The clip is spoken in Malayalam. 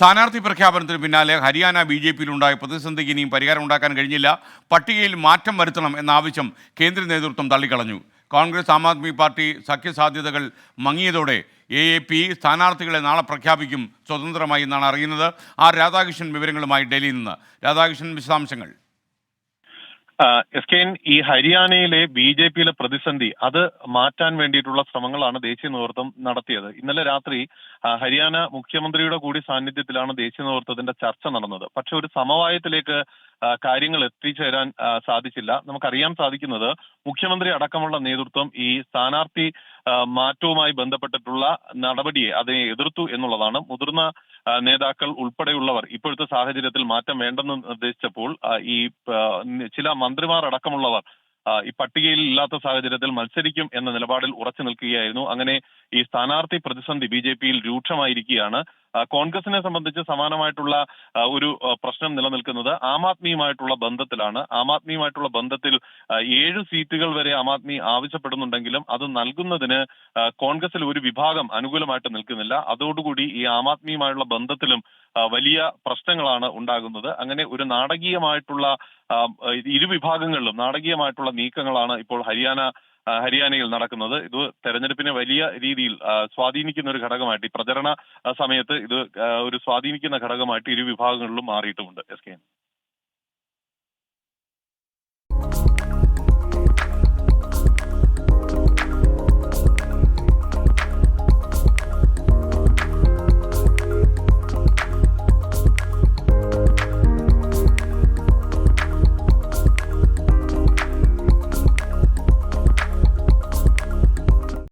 സ്ഥാനാർത്ഥി പ്രഖ്യാപനത്തിന് പിന്നാലെ ഹരിയാന ബി ജെ പിയിലുണ്ടായ പ്രതിസന്ധിക്ക് ഇനിയും പരിഹാരം ഉണ്ടാക്കാൻ കഴിഞ്ഞില്ല. പട്ടികയിൽ മാറ്റം വരുത്തണം എന്ന ആവശ്യം കേന്ദ്ര നേതൃത്വം തള്ളിക്കളഞ്ഞു. കോൺഗ്രസ് ആം ആദ്മി പാർട്ടി സഖ്യസാധ്യതകൾ മങ്ങിയതോടെ എ എ പി സ്ഥാനാർത്ഥികളെ നാളെ പ്രഖ്യാപിക്കും സ്വതന്ത്രമായി എന്നാണ് അറിയുന്നത്. ആർ രാധാകൃഷ്ണൻ വിവരങ്ങളുമായി ഡൽഹിയിൽ നിന്ന്. രാധാകൃഷ്ണൻ വിശദാംശങ്ങൾ. എസ് കെ ഈ ഹരിയാനയിലെ ബി ജെ പിയിലെ പ്രതിസന്ധി അത് മാറ്റാൻ വേണ്ടിയിട്ടുള്ള ശ്രമങ്ങളാണ് ദേശീയ നേതൃത്വം നടത്തിയത്. ഇന്നലെ രാത്രി ഹരിയാന മുഖ്യമന്ത്രിയുടെ കൂടി സാന്നിധ്യത്തിലാണ് ദേശീയ നേതൃത്വത്തിന്റെ ചർച്ച നടന്നത്. പക്ഷെ ഒരു സമവായത്തിലേക്ക് കാര്യങ്ങൾ എത്തിച്ചേരാൻ സാധിച്ചില്ല. നമുക്കറിയാൻ സാധിക്കുന്നത് മുഖ്യമന്ത്രി അടക്കമുള്ള നേതൃത്വം ഈ സ്ഥാനാർത്ഥി മാറ്റവുമായി ബന്ധപ്പെട്ടിട്ടുള്ള നടപടിയെ അതിനെ എതിർത്തു എന്നുള്ളതാണ്. മുതിർന്ന നേതാക്കൾ ഉൾപ്പെടെയുള്ളവർ ഇപ്പോഴത്തെ സാഹചര്യത്തിൽ മാറ്റം വേണ്ടെന്ന് നിർദ്ദേശിച്ചപ്പോൾ ഈ ചില മന്ത്രിമാർ അടക്കമുള്ളവർ ഈ പട്ടികയിൽ ഇല്ലാത്ത സാഹചര്യത്തിൽ മത്സരിക്കും എന്ന നിലപാടിൽ ഉറച്ചു നിൽക്കുകയായിരുന്നു. അങ്ങനെ ഈ സ്ഥാനാർത്ഥി പ്രതിസന്ധി ബി ജെ പിയിൽ രൂക്ഷമായിരിക്കുകയാണ്. കോൺഗ്രസിനെ സംബന്ധിച്ച് സമാനമായിട്ടുള്ള ഒരു പ്രശ്നം നിലനിൽക്കുന്നത് ആം ആദ്മിയുമായിട്ടുള്ള ബന്ധത്തിലാണ്. ആം ആദ്മിയുമായിട്ടുള്ള ബന്ധത്തിൽ ഏഴ് സീറ്റുകൾ വരെ ആം ആദ്മി ആവശ്യപ്പെടുന്നുണ്ടെങ്കിലും അത് നൽകുന്നതിന് കോൺഗ്രസിൽ ഒരു വിഭാഗം അനുകൂലമായിട്ട് നിൽക്കുന്നില്ല. അതോടുകൂടി ഈ ആം ആദ്മിയുമായുള്ള ബന്ധത്തിലും വലിയ പ്രശ്നങ്ങളാണ് ഉണ്ടാകുന്നത്. അങ്ങനെ ഒരു നാടകീയമായിട്ടുള്ള ഇരുവിഭാഗങ്ങളിലും നാടകീയമായിട്ടുള്ള നീക്കങ്ങളാണ് ഇപ്പോൾ ഹരിയാന ഹരിയാനയിൽ നടക്കുന്നത്. ഇത് തെരഞ്ഞെടുപ്പിനെ വലിയ രീതിയിൽ സ്വാധീനിക്കുന്ന ഒരു ഘടകമായിട്ട് ഈ പ്രചരണ സമയത്ത് ഇത് ഒരു സ്വാധീനിക്കുന്ന ഘടകമായിട്ട് ഇരു വിഭാഗങ്ങളിലും മാറിയിട്ടുമുണ്ട്. S K